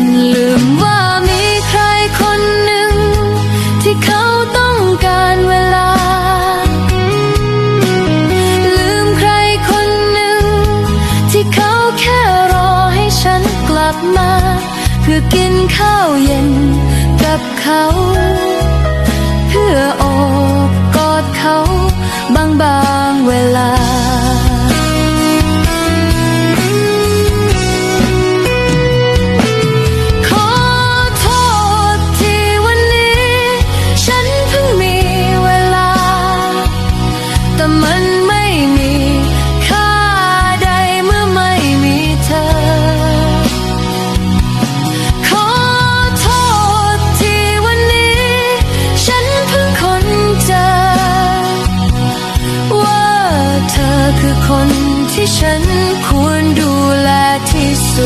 นลืมว่ามีใครคนหนึ่ง ที่เขาต้องการเวลา ลืมใครคนหนึ่ง ที่เขาแค่รอให้ฉันกลับมา เพื่อกินข้าวเย็นกับเขา เพื่อโอบกอดเขาบางบา มันไม่มีค่าใดเมื่อไม่มีเธอ ขอโทษที่วันนี้ ฉันเพิ่งค้นเจอ ว่าเธอคือคนที่ฉันควรดูแลที่สุด